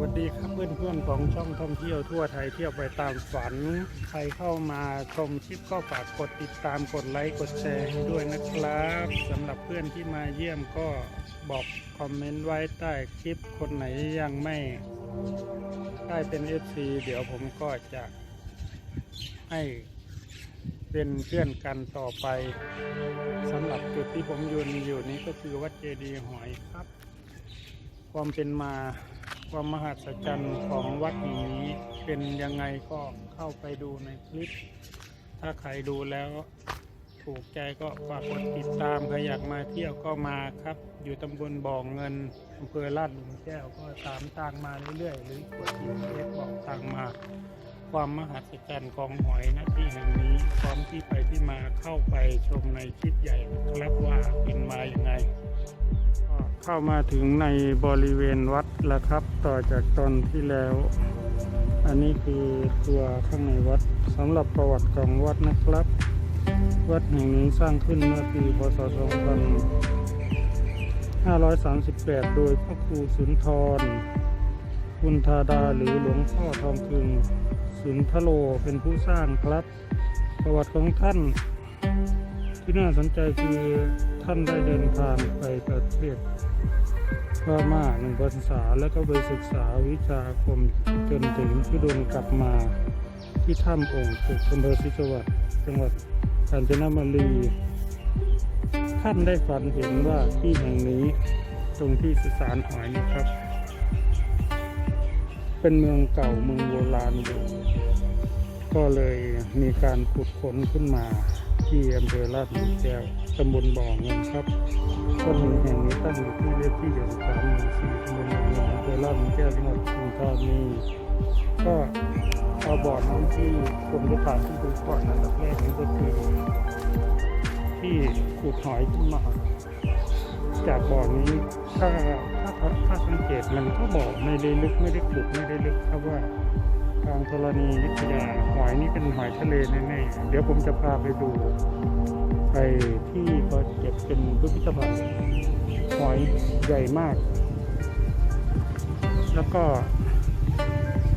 วัสดีครับเพื่อนๆของช่องท่องเที่ยวทั่วไทยเที่ยวไปตามฝัน ใครเข้ามาชมคลิปก็ฝากกดติดตามกดไลค์กดแชร์ด้วยนะครับสำหรับเพื่อนที่มาเยี่ยมก็บอกคอมเมนต์ไว้ใต้คลิปคนไหนยังไม่ได้เป็น FC เดี๋ยวผมก็จะให้เป็นเพื่อนกันต่อไปสำหรับจุดที่ผมยืนอยู่นี้ก็คือวัดเจดีย์หอยครับ ความเป็นมา ความมหัศจรรย์ของวัดแห่งนี้เป็นยังไงก็เข้าไปดูในคลิป ถ้าใครดูแล้วถูกใจก็ฝากกดติดตามใครอยากมาเที่ยวก็มาครับ อยู่ตำบลบ่อเงินอำเภอลาดหลุมแก้วก็ตามทางมาเรื่อยๆ หรือกดทีเล็กบอกทางมา ความมหัศจรรย์ของหอยณที่แห่งนี้พร้อมที่ไปที่มาเข้าไปชมในคลิปใหญ่ครับว่าเป็นมาอย่างไง เข้ามาถึงในบริเวณวัดแล้วครับ ต่อจากตอนที่แล้ว อันนี้คือตัวข้างในวัดสำหรับประวัติของวัดนะครับ วัดแห่งนี้สร้างขึ้นเมื่อปีพศ 2538 โดยพระครูสุนทรคุณธาดาหรือหลวงพ่อทองคึงสุนทโลเป็นผู้สร้างครับ ประวัติของท่าน ที่น่าสนใจคือท่านได้เดินทางไปประเทศ พม่าหนึ่งพรรษาแล้วก็ไปศึกษาวิชาคมจนถึงทุดงกลับมาที่ถ้ำองค์ตึกอำเภอศรีสวัสดิ์จังหวัดกาญจนบุรีท่านได้ฝันเห็นว่าที่แห่งนี้ตรงที่สุสานหอยนี่ครับ เป็นเมืองเก่าเมืองโบราณอยู่ก็เลยมีการขุดค้นขึ้นมา ที่อำเภอลาดหลุมแก้วตำบลบ่อเงินครับต้นแห่งนี้ตั้งอยู่ที่เลขที่เดือนสามหมู่สี่ตำบลบ่อเงินอำเภอลาดหลุมแก้วจังหวัดปทุมธานีก็เอาบ่อน้ำที่ผมได้ผ่านที่ดูก่อนอันดับแรกนี่ก็คือที่ขุดหอยขึ้นมาจากบ่อนี้ถ้าถ้าถ้าสังเกตมันก็บอกไม่ได้ลึกไม่ได้ขุดไม่ได้ลึกครับว่าทางธรณีวิทยาหอยนี่เป็นหอยทะเลแน่ เดี๋ยวผมจะพาไปดูไปที่เขาเก็บเป็นพิพิธภัณฑ์หอยใหญ่มาก แล้วก็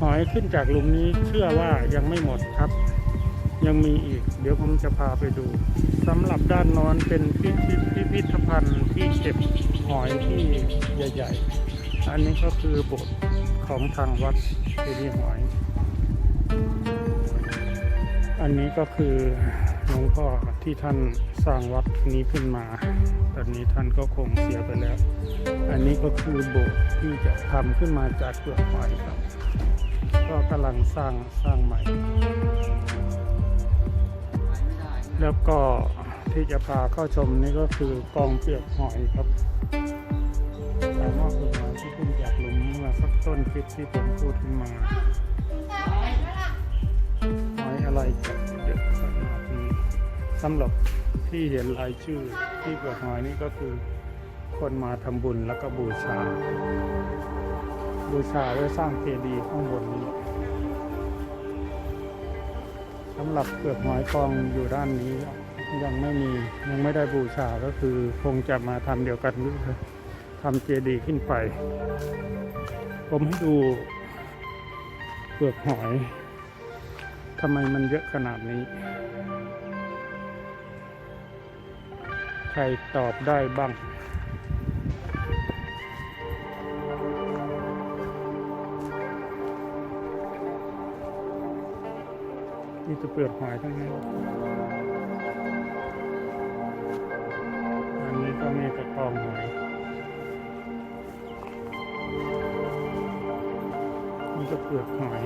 หอยขึ้นจากหลุมนี้เชื่อว่ายังไม่หมดครับ ยังมีอีก เดี๋ยวผมจะพาไปดูสำหรับด้านนอนเป็นพิพิพิพิธภัณฑ์ที่เก็บหอยที่ใหญ่ ๆ อันนี้ก็คือโบสถ์ของทางวัดเจดีย์หอย อันนี้ก็คือหลวงพ่อที่ท่านสร้างวัดนี้ขึ้นมาตอนนี้ท่านก็คงเสียไปแล้ว อันนี้ก็คือโบสถ์ที่จะทำขึ้นมาจากเปลือกหอยครับ ก็กำลังสร้างสร้างใหม่ แล้วก็ที่จะพาเข้าชมนี่ก็คือกองเปลือกหอยครับสามารถเป็นหอยที่ขึ้นจากหลุมเมื่อสักต้นคลิปที่ผมพูดขึ้นมา อยอะไรจะเยอะขนาดนี้สำหรับที่เห็นรายชื่อที่เปลือกหอยนี่ก็คือคนมาทำบุญแล้วก็บูชา บูชาไว้สร้างเจดีย์ข้างบนนี้สำหรับเปลือกหอยกองอยู่ด้านนี้ยังไม่มียังไม่ได้บูชาก็คือคงจะมาทำเดียวกันหรือทำเจดีย์ขึ้นไป ผมให้ดูเปลือกหอย ทำไมมันเยอะขนาดนี้ ใครตอบได้บ้างนี่จะเปลือกหอยทั้งนั้นอันนี้ก็มีกระกองหอยนี่ก็เปลือกหอย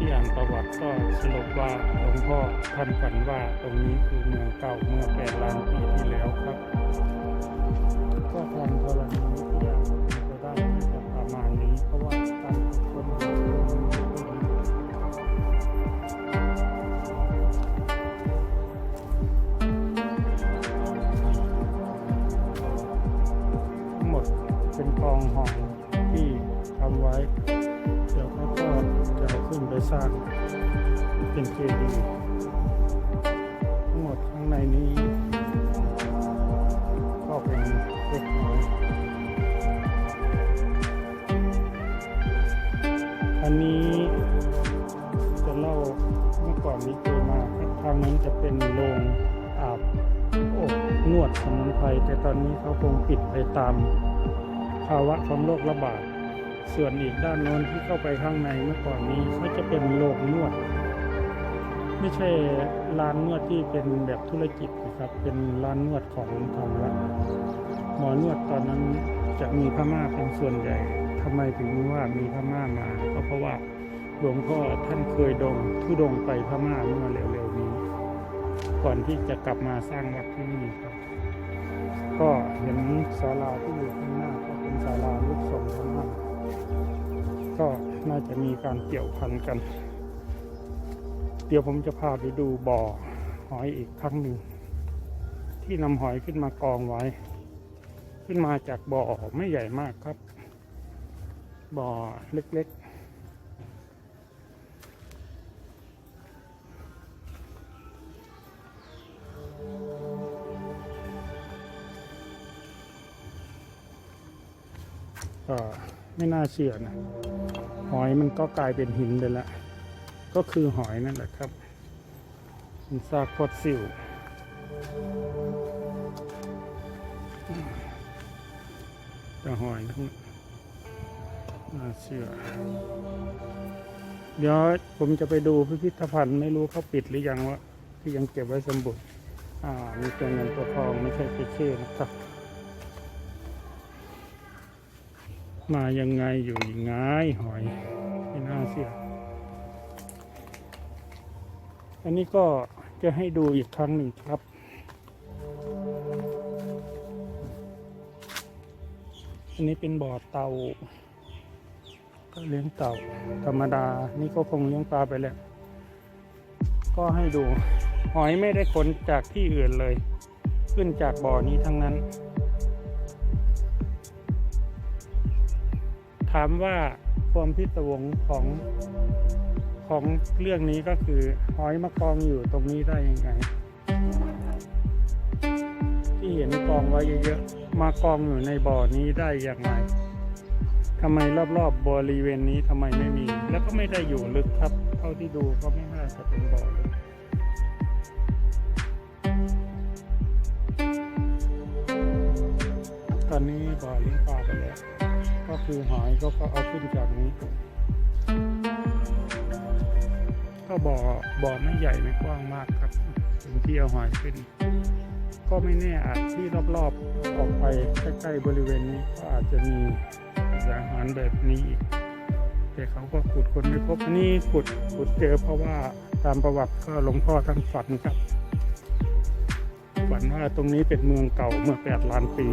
ที่อ่านประวัติก็สรุปว่าหลวงพ่อท่านฝันว่าตรงนี้คือเมืองเก่าเมื่อแปดล้านปีที่แล้วครับ ก็ทางธรณีวิทยาจะได้น่าจะประมาณนี้เพราะว่าการค้นหาทั้งหมดเป็นกองหอยที่ทำไว้ เดี๋ยวเขาก็ขึ้นไปสร้างเป็นเจดีย์ทั้งหมดข้างในนี้ก็เป็นเล็กน้อยอันนี้จะเล่าเมื่อก่อนนี้เคยมาทางนั้นจะเป็นโรงอาบอบนวดสมุนไพรแต่ตอนนี้เขาคงปิดไปตามภาวะของโรคระบาด ส่วนอีกด้านโน้นที่เข้าไปข้างในเมื่อก่อนนี้เขาจะเป็นโรงนวด ไม่ใช่ร้านนวดที่เป็นแบบธุรกิจนะครับ เป็นร้านนวดของทางวัดหมอนวดตอนนั้นจะมีพม่าเป็นส่วนใหญ่ทำไมถึงว่ามีพม่ามาก็เพราะว่าหลวงพ่อท่านเคยดงทุดงไปพม่าเมื่อเร็วๆนี้ ก่อนที่จะกลับมาสร้างวัดที่นี่ครับ ก็เห็นศาลาที่อยู่ข้างหน้าก็เป็นศาลาลูกทรงพม่า ก็น่าจะมีการเกี่ยวพันกัน เดี๋ยวผมจะพาไปดูบ่อหอยอีกครั้งหนึ่ง ที่นำหอยขึ้นมากองไว้ ขึ้นมาจากบ่อไม่ใหญ่มากครับ บ่อเล็กๆ ไม่น่าเชื่อนะ หอยมันก็กลายเป็นหินไปแล้วก็คือหอยนั่นแหละครับเป็นซากฟอสซิลแต่หอยทั้งน่าเชื่อ เดี๋ยวผมจะไปดูพิพิธภัณฑ์ ไม่รู้เขาปิดหรือยังวะที่ยังเก็บไว้สมบูรณ์อ่า มีตัวเงินตัวทองไม่ใช่เช่นะครับ มายังไงอยู่ยังไงหอยไม่น่าเชื่ออันนี้ก็จะให้ดูอีกครั้งหนึ่งครับ อันนี้เป็นบ่อเตาก็เลี้ยงเต่าธรรมดา นี่ก็คงเลี้ยงปลาไปแล้ว ก็ให้ดู หอยไม่ได้ขนจากที่อื่นเลย ขึ้นจากบ่อนี้ทั้งนั้น ถามว่าความพิศวงของของเรื่องนี้ก็คือหอยมากองอยู่ตรงนี้ได้ยังไง ที่เห็นกองไว้เยอะๆมากองอยู่ในบ่อนี้ได้อย่างไรทำไมรอบๆบบริเวณนี้ทำไมไม่มี แล้วก็ไม่ได้อยู่ลึกครับ เท่าที่ดูก็ไม่น่าจะเป็นบ่อลึกตอนนี้บ่อเลี้ยงปลาไปแล้ว ก็คือหอยก็เอาขึ้นจากนี้ ก็บ่อบ่อไม่ใหญ่ไม่กว้างมากครับถึงที่เอาหอยขึ้น ก็ไม่แน่อาจที่รอบๆออกไปใกล้ๆบริเวณนี้ก็อาจจะมีอาหารแบบนี้อีกแต่เขาก็ขุดคนไม่พบอันนี่ขุดขุดเจอเพราะว่าตามประวัติก็หลวงพ่อท่านฝันครับฝันว่าตรงนี้เป็นเมืองเก่าเมื่อแปดล้านปี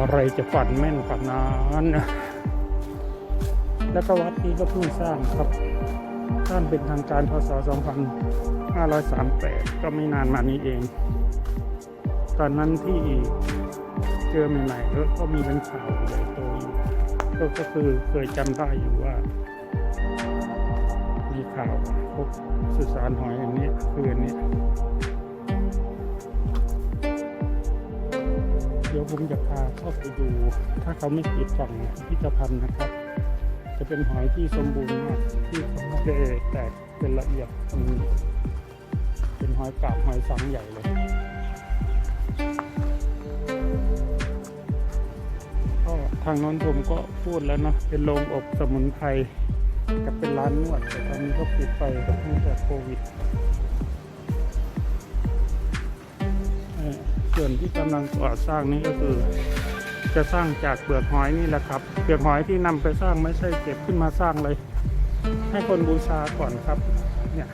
อะไรจะฝันแม่นฝันนานนะแล้วก็วัดนี้ก็เพิ่งสร้างครับสร้างเป็นทางการพศ 2538 ก็ไม่นานมานี้เอง ตอนนั้นที่เจอใหม่ๆก็ก็มีเป็นข่าวใหญ่โตอยู่ก็ก็คือเคยจำได้อยู่ว่า มีข่าวพบสุสานหอยอันนี้คืออันนี้ เดี๋ยวผมจะพาเข้าไปดู ถ้าเขาไม่ปิดฝั่งพิพิธภัณฑ์นะครับ จะเป็นหอยที่สมบูรณ์มากที่เขาไม่ได้แตกเป็นละเอียดเป็นหอยกาบหอยสังใหญ่เลยก็ทางโน้นผมก็พูดแล้วเนาะเป็นโรงอบสมุนไพรกับเป็นร้านนวดแต่ตอนนี้ก็ปิดไปเนื่องจากโควิด อนที่กำลังก่อสร้างนี่ก็คือ จะสร้างจากเปลือกหอยนี่แหละครับ เปลือกหอยที่นำไปสร้างไม่ใช่เก็บขึ้นมาสร้างเลย ให้คนบูชาก่อนครับ เนี่ย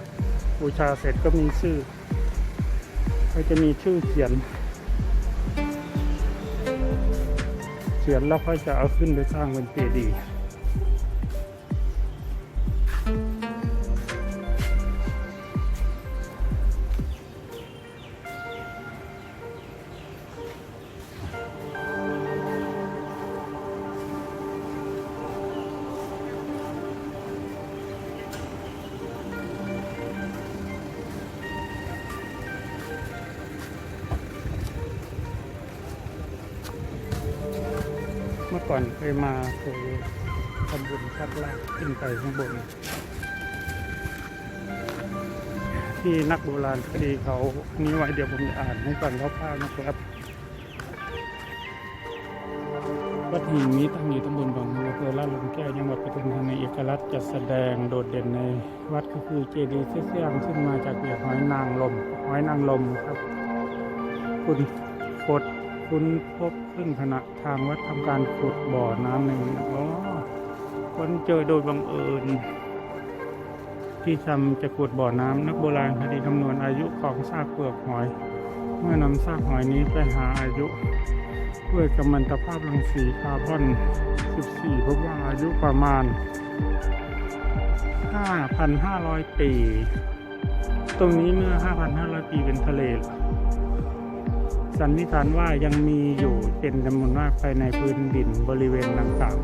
บูชาเสร็จก็มีชื่อก็จะมีชื่อเขียน เขียนแล้วค่อยจะเอาขึ้นไปสร้างเป็นเจดีย์ ก่อนเคยมาเคยทำบุญชักลากขึ้นไปข้างบน ที่นักโบราณคดีเขานี้ไว้เดี๋ยวผมจะอ่านให้ฟังคร่าวๆนะครับวัดแห่งนี้ตั้งอยู่ตำบลบางบัวอำเภอลาดหลุมแก้วจังหวัดปทุมธานีเอกลักษณ์จัดแสดงโดดเด่นในวัดก็คือเจดีย์เสื่อมซึ่งมาจากเปียหอยนางลมหอยนางลมครับ คุณกด คุณพบขึ้นขณะทางวัดทำการขุดบ่อน้ำหนึ่งอ๋อคนเจอโดยบังเอิญ ที่ทำจะขุดบ่อน้ำนักโบราณคดีคำนวณอายุของซากเปลือกหอย เมื่อนำซากหอยนี้ไปหาอายุด้วยกัมมันตภาพรังสีคาร์บอน 14 พบว่าอายุประมาณ 5,500 ปี ตรงนี้เมื่อ 5,500 ปีเป็นทะเลหรอ สันนิษฐานว่ายังมีอยู่เป็นจำนวนมากภายในพื้นดินบริเวณดังกล่าว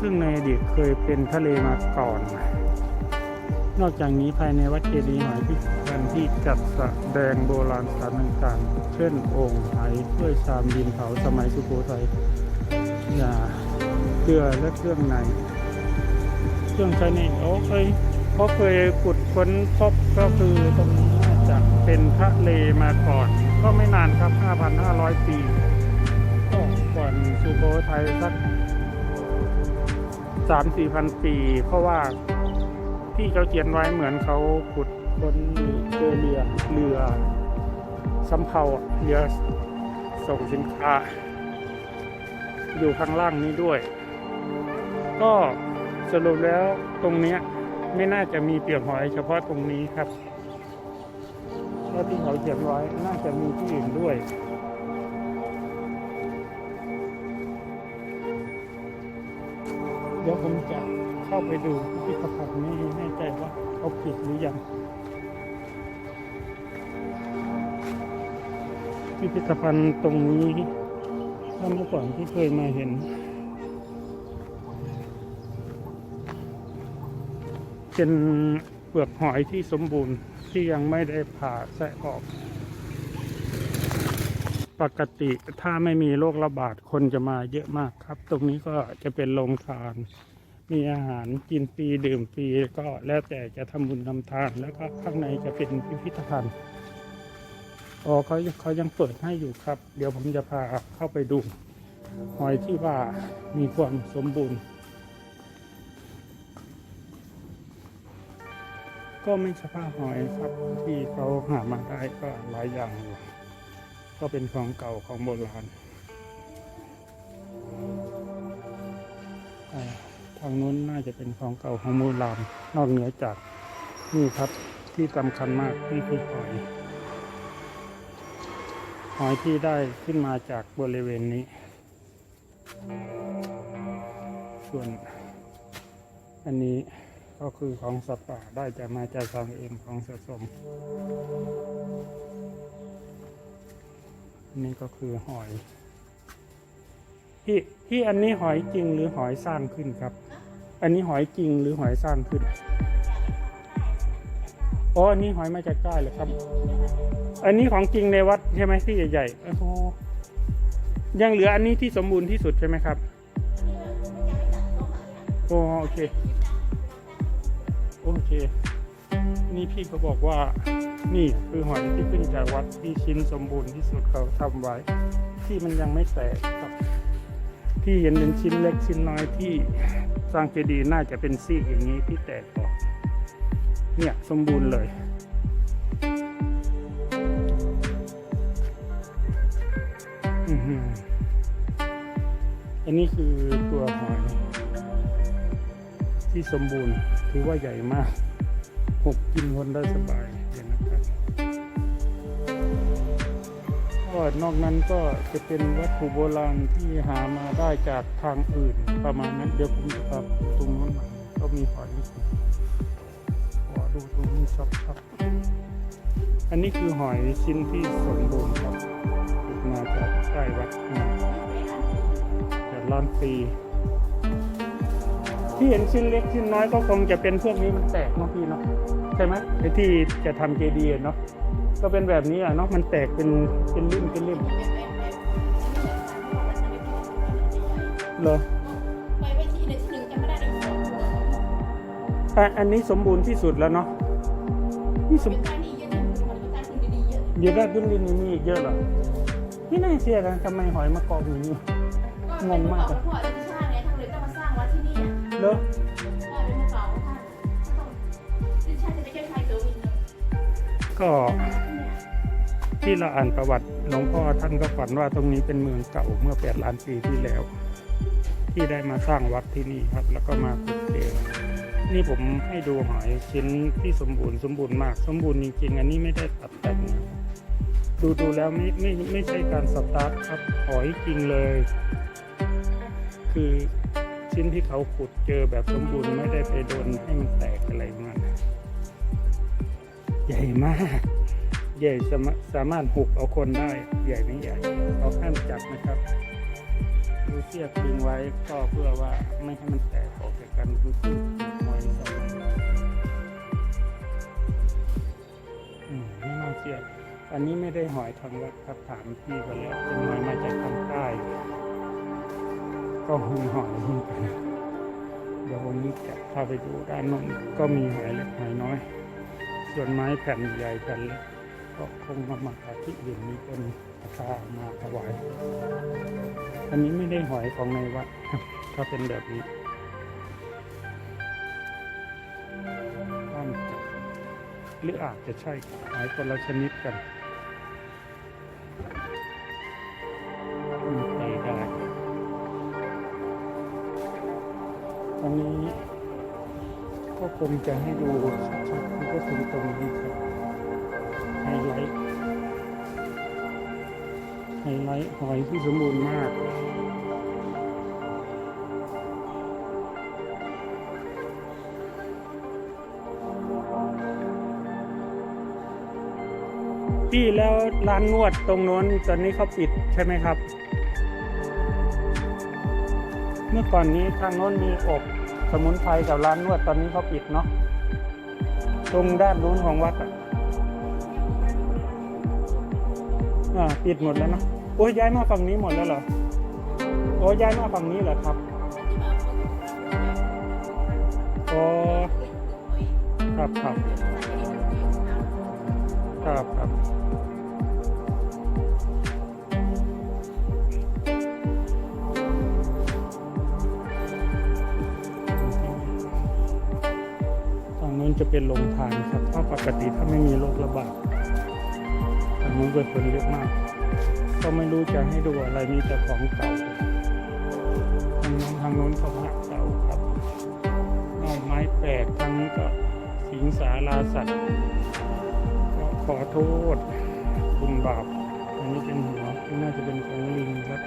ซึ่งในอดีตเคยเป็นทะเลมาก่อน นอกจากนี้ภายในวัดเจดีย์หอยพิพิธภัณฑ์ที่จัดแสดงโบราณสถานต่างๆ เช่นองค์ไหถ้วยชามดินเผาสมัยสุโขทัยยาเกลือและเครื่องใน เครื่องใช้ในโอ้เคยเขาเคยขุดค้นพบก็คือตรงนี้น่าจะเป็นทะเลมาก่อน ก็ไม่นานครับ 5,500 ปีก็ก่อนสุโขทัยสัก3-4,000ปี เพราะว่าที่เขาเขียนไว้เหมือนเขาขุดค้นเจอเรือเรือสำเภาเรือส่งสินค้า อยู่ข้างล่างนี้ด้วย ก็สรุปแล้วตรงนี้ไม่น่าจะมีเปลือกหอยเฉพาะตรงนี้ครับ เพราที่เขาเขียนไว้น่าจะมีที่อื่นด้วยเดี๋ยวผมจะเข้าไปดูพิพิธภัณฑ์นี้แน่ใจว่าเขาปิดหรือยังพิพิธภัณฑ์ตรงนี้ถ้าเมื่อก่อนที่เคยมาเห็นเป็นเปลือกหอยที่สมบูรณ์ ที่ยังไม่ได้ผ่าแสะออก ปกติถ้าไม่มีโรคระบาดคนจะมาเยอะมากครับ ตรงนี้ก็จะเป็นโรงทาน มีอาหารกินฟรีดื่มฟรีก็แล้วแต่จะทำบุญทำทาน แล้วก็ข้างในจะเป็นพิพิธภัณฑ์อ๋อเขาเขายังเปิดให้อยู่ครับ เดี๋ยวผมจะพาเข้าไปดูหอยที่ว่ามีความสมบูรณ์ ก็ไม่เฉพาะหอยครับที่เขาหามาได้ก็หลายอย่างอยู่ก็เป็นของเก่าของโบราณทางนู้นน่าจะเป็นของเก่าของโบราณนอกเหนือจากนี่ครับที่สำคัญมากนี่คือหอยหอยที่ได้ขึ้นมาจากบริเวณนี้ ส่วนอันนี้ ก็คือของสัตว์ป่าได้จะมาจากทางเอ็มของสะสมนนี้ก็คือหอย ที่ที่อันนี้หอยจริงหรือหอยสร้างขึ้นครับ อันนี้หอยจริงหรือหอยสร้างขึ้นอ๋ออันนี้หอยมาจากใต้เหรอครับ อันนี้ของจริงในวัดใช่ไหมที่ใหญ่ๆโอ้โหยังเหลืออันนี้ที่สมบูรณ์ที่สุดใช่ไหมครับโอ้โอเค โอเค นี่พี่เขาบอกว่า นี่คือหอยที่ขึ้นจากวัดที่ชิ้นสมบูรณ์ที่สุดเขาทำไว้ ที่มันยังไม่แตกครับ ที่เห็นเป็นชิ้นเล็กชิ้นน้อยที่สร้างเจดีย์น่าจะเป็นซี่อย่างนี้ที่แตกออกเนี่ยสมบูรณ์เลยอันนี้คือตัวหอยที่สมบูรณ์ ถือว่าใหญ่มากหกกินคนได้สบายเห็นนะครับก็นอกนั้นก็จะเป็นวัตถุโบราณที่หามาได้จากทางอื่นประมาณนั้นเดี๋ยวผมจะพาไปตรงนู้นหน่อยก็มีหอยขอดูตรงนี้ชัดๆอันนี้คือหอยชิ้นที่สมบูรณ์ครับมาจากใต้วัดนี่จากล้านปี ที่เห็นชิ้นเล็กชิ้นน้อยก็คงจะเป็นพวกนี้มันแตกเนาะพี่เนาะใช่ไหมไอ้ที่จะทำเจดีย์เนาะก็เป็นแบบนี้อะเนาะมันแตกเป็นเป็นริมเป็นริมเหรอไปไปที่หนึ่งหนึ่งจะไม่ได้เลยสองหัวอะอันนี้สมบูรณ์ที่สุดแล้วเนาะนี่สมเป็นการดีเยอะนะเป็นการคุณดีๆเยอะเยอะได้ดุนดินนี่มีอีกเยอะเหรอนี่น่าเชื่อนะทำไมหอยมากองอยู่นี่ก็เป็นเก่าพ่อเอลิชาไงท่านเลย เหรอได้เป็นเก่าท่านต้องเอลิชาจะไปแก้ไขตัววินเลยก็ที่เราอ่านประวัติหลวงพ่อท่านก็ฝันว่าตรงนี้เป็นเมืองเก่าเมื่อแปดล้านปีที่แล้ว ที่ได้มาสร้างวัดที่นี่ครับ แล้วก็มาขุดเจอนี่ผมให้ดูหอยชิ้นที่สมบูรณ์สมบูรณ์มาก สมบูรณ์จริงๆอันนี้ไม่ได้ตัดแต่งนะดูดูแล้วไม่ไม่ไม่ใช่การสตาร์ทครับหอยจริงเลย คือ ชิ้นที่เขาขุดเจอแบบสมบูรณ์ไม่ได้ไปโดนให้มันแตกอะไรมากใหญ่มาก ใหญ่สามารถสามารถหุบเอาคนได้ ใหญ่ไม่ใหญ่เอาห้ามจับนะครับดูเสียกดึงไว้ก็เพื่อว่าไม่ให้มันแตกออกจากกันคือหอยสองอืมไม่น่าเชื่ออันนี้ไม่ได้หอยทางวัดครับถามพี่ก็แล้วเป็นหอยมาจากทางใต้ ก็มีหอยเหมือนกันเดี๋ยววันนี้จะพาไปดูด้านโน้นก็มีหอยเล็กหอยน้อย ส่วนไม้แผ่นใหญ่แผ่นเล็กก็คงมามาจาที่อื่นมีเป็นราคามาถวาย อันนี้ไม่ได้หอยของในวัดครับถ้าเป็นแบบนี้หรืออาจจะใช่หอยคนละชนิดกัน อันนี้ก็คงจะให้ดูชัดๆนี่ก็คือตรงนี้ครับไฮไลท์ไฮไลท์หอยที่สมบูรณ์มากพี่แล้วร้านนวดตรงโน้นตอนนี้เขาปิดใช่ไหมครับ เมื่อก่อนนี้ทางโน้นมีอบ สมุนไพรกับร้านนวดตอนนี้เขาปิดเนาะตรงด้านนู้นของวัดอะปิดหมดแล้วเนะโอ้ยย้ายมาฝั่งนี้หมดแล้วเหรอโอ้ยย้ายมาฝั่งนี้เหรอครับโอ้ครับครับครับครับ จะเป็นโรงทานครับเพราะปกติถ้าไม่มีโรคระบาดทางนู้นเป็นคนเยอะมาก ก็ไม่รู้จะให้ดูอะไรมีแต่ของเก่าทางนู้นทางนู้นก็พระเก่าครับนอกไม้แปลกทางนี้ก็สิงสาราสัตว์ก็ขอโทษคุณบาปอันนี้เป็นหัวน่าจะเป็นของลิงครับ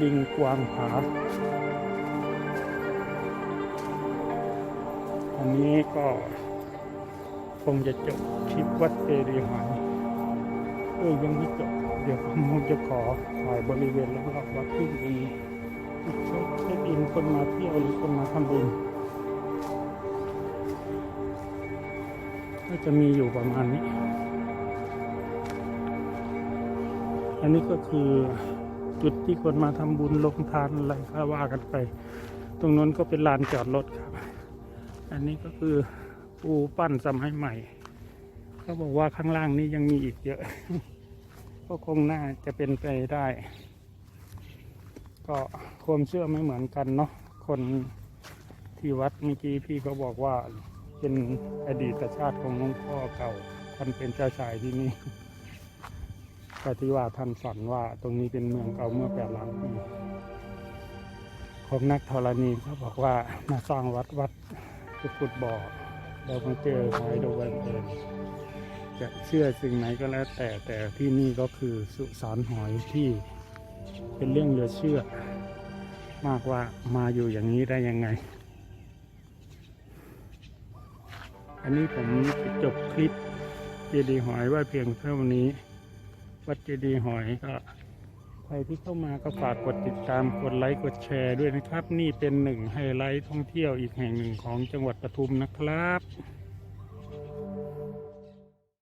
ลิงกวางผา นี้ก็คงจะจบคลิปวัดเจดีย์หอยเออยังไม่จบ เดี๋ยวผมคงจะขอถ่ายบริเวณรอบๆวัดที่มีเช็คเช็คอินคนมาเที่ยวหรือคนมาทำบุญก็จะมีอยู่ประมาณนี้ อันนี้ก็คือจุดที่คนมาทำบุญลงทานอะไรก็ว่ากันไป ตรงนั้นก็เป็นลานจอดรถครับ อันนี้ก็คือปูปั้นสมัยใหม่ เขาบอกว่าข้างล่างนี้ยังมีอีกเยอะ ก็คงน่าจะเป็นไปได้ ก็ความเชื่อไม่เหมือนกันเนาะ คนที่วัดเมื่อกี้พี่เขาบอกว่าเป็นอดีตชาติของหลวงพ่อเก่าท่านเป็นเจ้าชายที่นี่ก็ที่ว่าท่านฝันว่าตรงนี้เป็นเมืองเก่าเมื่อแปดล้านปีของนักธรณีเขาบอกว่ามาสร้างวัดวัด จะขุดบ่อแล้วมาเจอหอยโดยบังเอิญจะเชื่อสิ่งไหนก็แล้วแต่แต่ที่นี่ก็คือสุสานหอยที่เป็นเรื่องเหลือเชื่อ มากว่ามาอยู่อย่างนี้ได้ยังไง อันนี้ผมจบคลิปเจดีย์หอยว่าเพียงเท่านี้ วัดเจดีย์หอยก็ ใครที่เข้ามาก็ฝากกดติดตามกดไลค์กดแชร์ด้วยนะครับ นี่เป็นหนึ่งไฮไลท์ท่องเที่ยวอีกแห่งหนึ่งของจังหวัดปทุมนะครับ